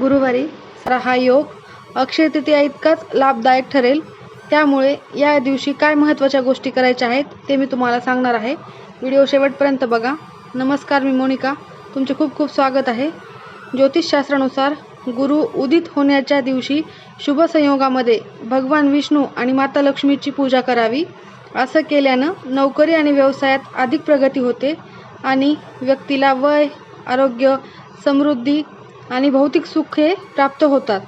गुरुवारी हा योग अक्षय तृतीया इतकाच लाभदायक ठरेल. त्यामुळे या दिवशी काय महत्त्वाच्या गोष्टी करायच्या आहेत ते मी तुम्हाला सांगणार आहे. व्हिडिओ शेवटपर्यंत बघा. नमस्कार मी मोनिका. तुमचे खूप खूप स्वागत आहे. ज्योतिषशास्त्रानुसार गुरु उदित होण्याच्या दिवशी शुभ संयोगामध्ये भगवान विष्णू आणि माता लक्ष्मीची पूजा करावी. असं केल्यानं नोकरी आणि व्यवसायात अधिक प्रगती होते आणि व्यक्तीला वय आरोग्य समृद्धी आणि भौतिक सुखे प्राप्त होतात.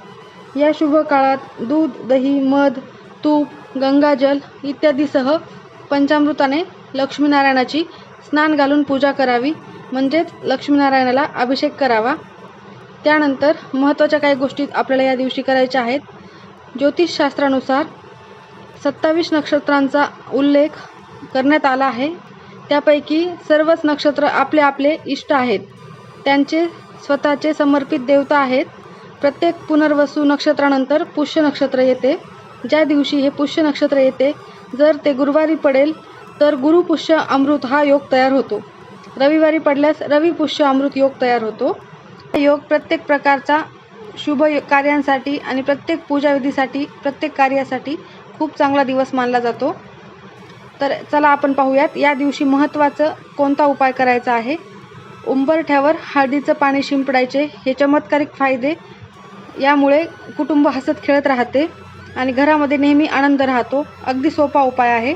या शुभ काळात दूध दही मध तूप गंगाजल इत्यादीसह पंचामृताने लक्ष्मीनारायणाची स्नान घालून पूजा करावी म्हणजेच लक्ष्मीनारायणाला अभिषेक करावा. त्यानंतर महत्त्वाच्या काही गोष्टी आपल्याला या दिवशी करायच्या आहेत. ज्योतिषशास्त्रानुसार सत्तावीस नक्षत्रांचा उल्लेख करण्यात आला आहे. त्यापैकी सर्वच नक्षत्र आपले आपले इष्ट आहेत. त्यांचे स्वतःचे समर्पित देवता आहेत. प्रत्येक पुनर्वसू नक्षत्रानंतर पुष्य नक्षत्र येते. ज्या दिवशी हे पुष्य नक्षत्र येते जर ते गुरुवारी पडेल तर गुरुपुष्य अमृत हा योग तयार होतो. रविवारी पडल्यास रवी पुष्य अमृत योग तयार होतो. योग प्रत्येक प्रकारचा शुभ कार्यांसाठी आणि प्रत्येक पूजाविधीसाठी प्रत्येक कार्यासाठी खूप चांगला दिवस मानला जातो. तर चला आपण पाहूयात या दिवशी महत्त्वाचं कोणता उपाय करायचा आहे? उंबरठ्यावर हळदीचं पाणी शिंपडायचे. हे चमत्कारिक फायदे. यामुळे कुटुंब हसत खेळत राहते आणि घरामध्ये नेहमी आनंद राहतो. अगदी सोपा उपाय आहे.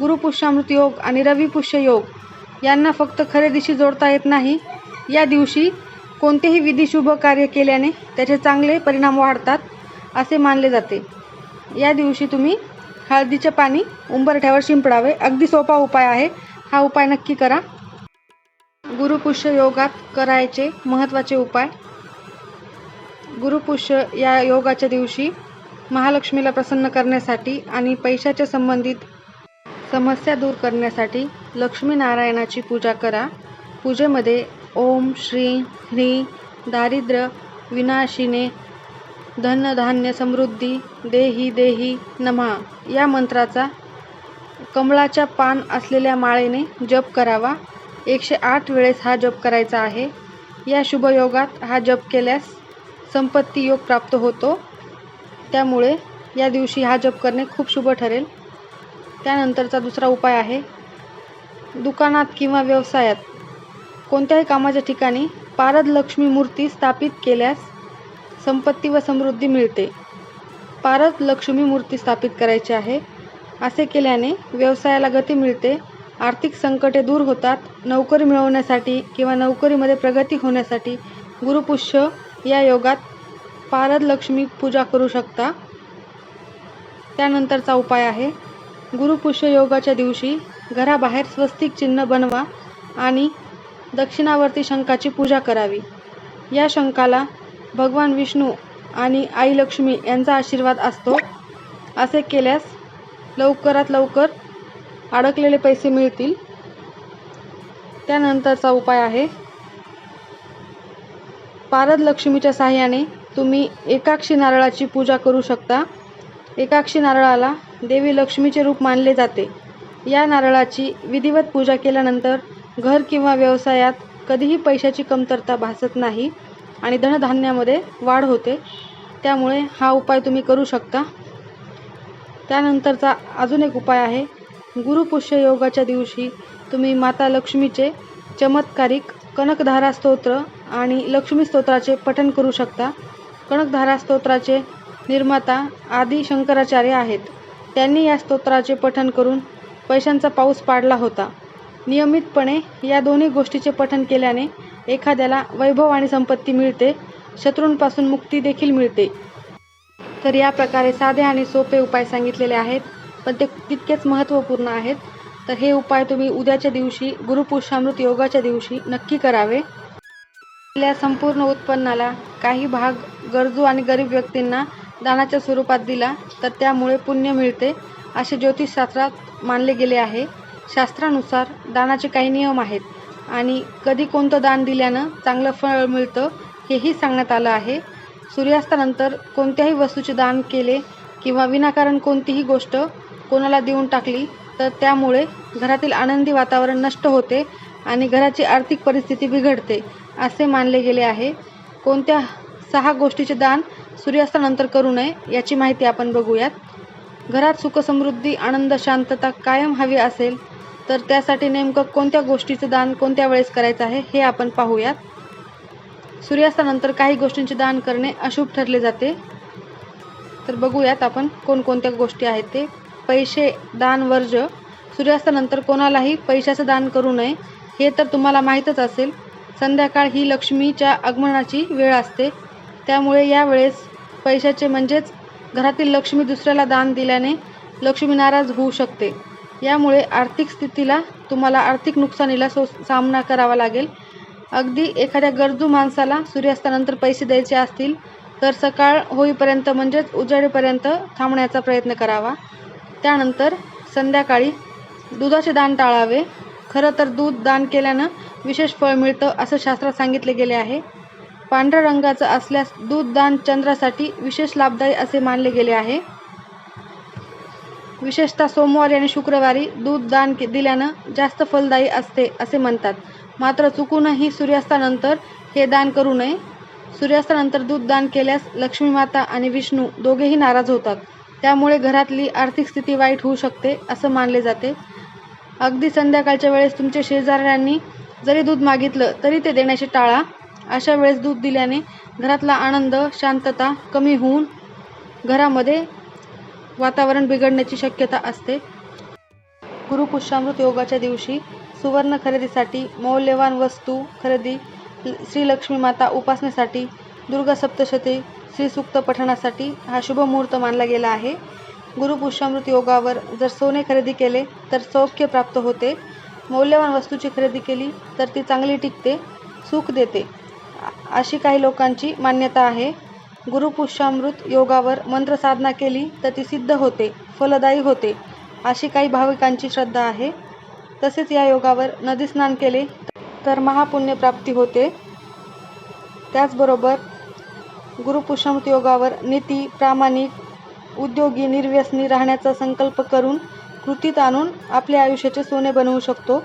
गुरुपुष्यामृत योग आणि रविपुष्य योग यांना फक्त खरेदीशी जोडता येत नाही. या दिवशी कोणतेही विधी शुभ कार्य केल्याने त्याचे चांगले परिणाम वाढतात असे मानले जाते. या दिवशी तुम्ही हळदीचे पाणी उंबरठ्यावर शिंपडावे. अगदी सोपा उपाय आहे. हा उपाय नक्की करा. गुरुपुष्य योगात करायचे महत्त्वाचे उपाय. गुरुपुष्य या योगाच्या दिवशी महालक्ष्मीला प्रसन्न करण्यासाठी आणि पैशाच्या संबंधित समस्या दूर करण्यासाठी लक्ष्मीनारायणाची पूजा करा. पूजेमध्ये ओम श्री ह्री दारिद्र्य विनाशिने धनधान्य समृद्धी देही देही नमा या मंत्राचा कमळाच्या पान असलेल्या माळेने जप करावा. एकशे आठ वेळेस हा जप करायचा आहे. या शुभयोगात हा जप केल्यास संपत्ती योग प्राप्त होतो. त्यामुळे या दिवशी हा जप करणे खूप शुभ ठरेल. त्यानंतरचा दुसरा उपाय आहे. दुकानात किंवा व्यवसायात कोणत्याही कामाच्या ठिकाणी पारद लक्ष्मी मूर्ती स्थापित केल्यास संपत्ती व समृद्धी मिळते. पारद लक्ष्मी मूर्ती स्थापित करायची आहे. असे केल्याने व्यवसायाला गती मिळते आर्थिक संकटे दूर होतात नोकरी मिळवण्यासाठी किंवा नोकरीमध्ये प्रगती होण्यासाठी गुरुपुष्य या योगात पारद लक्ष्मी पूजा करू शकता. त्यानंतरचा उपाय आहे गुरुपुष्य योगाच्या दिवशी घराबाहेर स्वस्तिक चिन्ह बनवा आणि दक्षिणावर्ती शंखाची पूजा करावी. या शंखाला भगवान विष्णू आणि आई लक्ष्मी यांचा आशीर्वाद असतो. असे केल्यास लवकरात लवकर अडकलेले पैसे मिळतील. त्यानंतरचा उपाय आहे. पारद लक्ष्मीच्या साह्याने तुम्ही एकाक्षी नारळाची पूजा करू शकता. एकाक्षी नारळाला देवी लक्ष्मीचे रूप मानले जाते. या नारळाची विधिवत पूजा केल्यानंतर घर किंवा व्यवसायात कधीही पैशाची कमतरता भासत नाही आणि धनधान्यामध्ये वाढ होते. त्यामुळे हा उपाय तुम्ही करू शकता. त्यानंतरचा अजून एक उपाय आहे. गुरुपुष्य योगाच्या दिवशी तुम्ही माता लक्ष्मीचे चमत्कारिक कनकधारा स्तोत्र आणि लक्ष्मी स्तोत्राचे पठण करू शकता. कनकधारा स्तोत्राचे निर्माता आदी शंकराचार्य आहेत. त्यांनी या स्तोत्राचे पठण करून पैशांचा पाऊस पाडला होता. नियमितपणे या दोन्ही गोष्टीचे पठण केल्याने एखाद्याला वैभव आणि संपत्ती मिळते शत्रूंपासून मुक्ती देखील मिळते. तर या प्रकारे साधे आणि सोपे उपाय सांगितलेले आहेत. पण ते तितकेच महत्त्वपूर्ण आहेत. तर हे उपाय तुम्ही उद्याच्या दिवशी गुरुपुष्यामृत योगाच्या दिवशी नक्की करावे. आपल्या संपूर्ण उत्पन्नाला काही भाग गरजू आणि गरीब व्यक्तींना दानाच्या स्वरूपात दिला तर त्यामुळे पुण्य मिळते असे ज्योतिषशास्त्रात मानले गेले आहे. शास्त्रानुसार दानाचे काही नियम आहेत आणि कधी कोणतं दान दिल्यानं चांगलं फळ मिळतं हेही सांगण्यात आलं आहे. सूर्यास्तानंतर कोणत्याही वस्तूचे दान केले किंवा विनाकारण कोणतीही गोष्ट कोणाला देऊन टाकली तर त्यामुळे घरातील आनंदी वातावरण नष्ट होते आणि घराची आर्थिक परिस्थिती बिघडते असे मानले गेले आहे. कोणत्या सहा गोष्टीचे दान सूर्यास्तानंतर करू नये याची माहिती आपण बघूयात. घरात सुखसमृद्धी आनंद शांतता कायम हवी असेल तर त्यासाठी नेमकं कोणत्या गोष्टीचं दान कोणत्या वेळेस करायचं आहे हे आपण पाहूयात. सूर्यास्तानंतर काही गोष्टींचे दान करणे अशुभ ठरले जाते. तर बघूयात आपण कोणकोणत्या गोष्टी आहेत ते. पैसे दान वर्ज सूर्यास्तानंतर कोणालाही पैशाचं दान करू नये हे तर तुम्हाला माहीतच असेल. संध्याकाळ ही लक्ष्मीच्या आगमनाची वेळ असते. त्यामुळे यावेळेस पैशाचे म्हणजेच घरातील लक्ष्मी दुसऱ्याला दान दिल्याने लक्ष्मी नाराज होऊ शकते. यामुळे आर्थिक स्थितीला तुम्हाला आर्थिक नुकसानीला सो सामना करावा लागेल. अगदी एखाद्या गरजू माणसाला सूर्यास्तानंतर पैसे द्यायचे असतील तर सकाळ होईपर्यंत म्हणजेच उजाडेपर्यंत थांबण्याचा प्रयत्न करावा. त्यानंतर संध्याकाळी दुधाचे दान टाळावे. खरं तर दूध दान केल्यानं विशेष फळ मिळतं असं शास्त्रात सांगितले गेले आहे. पांढऱ्या रंगाचं असल्यास दूध दान चंद्रासाठी विशेष लाभदायी असे मानले गेले आहे. विशेषतः सोमवारी आणि शुक्रवारी दूध दान के दिल्यानं जास्त फलदायी असते असे म्हणतात. मात्र चुकूनही सूर्यास्तानंतर हे दान करू नये. सूर्यास्तानंतर दूध दान केल्यास लक्ष्मी माता आणि विष्णू दोघेही नाराज होतात. त्यामुळे घरातली आर्थिक स्थिती वाईट होऊ शकते असं मानले जाते. अगदी संध्याकाळच्या वेळेस तुमच्या शेजाऱ्यांनी जरी दूध मागितलं तरी ते देण्याचे टाळा. अशा वेळेस दूध दिल्याने घरातला आनंद शांतता कमी होऊन घरामध्ये वातावरण बिघडण्याची शक्यता असते. गुरुपुष्यामृत योगाच्या दिवशी सुवर्ण खरेदीसाठी मौल्यवान वस्तू खरेदी श्रीलक्ष्मी माता उपासनेसाठी दुर्गा सप्तशती श्री सूक्त पठणासाठी हा शुभ मुहूर्त मानला गेला आहे. गुरुपुष्यामृत योगावर जर सोने खरेदी केले तर सौख्य प्राप्त होते. मौल्यवान वस्तूची खरेदी केली तर ती चांगली टिकते सुख देते. अशी काही लोकांची मान्यता आहे. गुरुपुष्यामृत योगावर मंत्र साधना केली तर ती सिद्ध होते फलदायी होते अशी काही भाविकांची श्रद्धा आहे. तसेच या योगावर नदी स्नान केले तर महापुण्य प्राप्ती होते. त्याचबरोबर गुरुपुष्यामृत योगावर नीती प्रामाणिक उद्योगी निर्व्यसनी राहण्याचा संकल्प करून कृतीत आणून आपल्या आयुष्याचे सोने बनवू शकतो.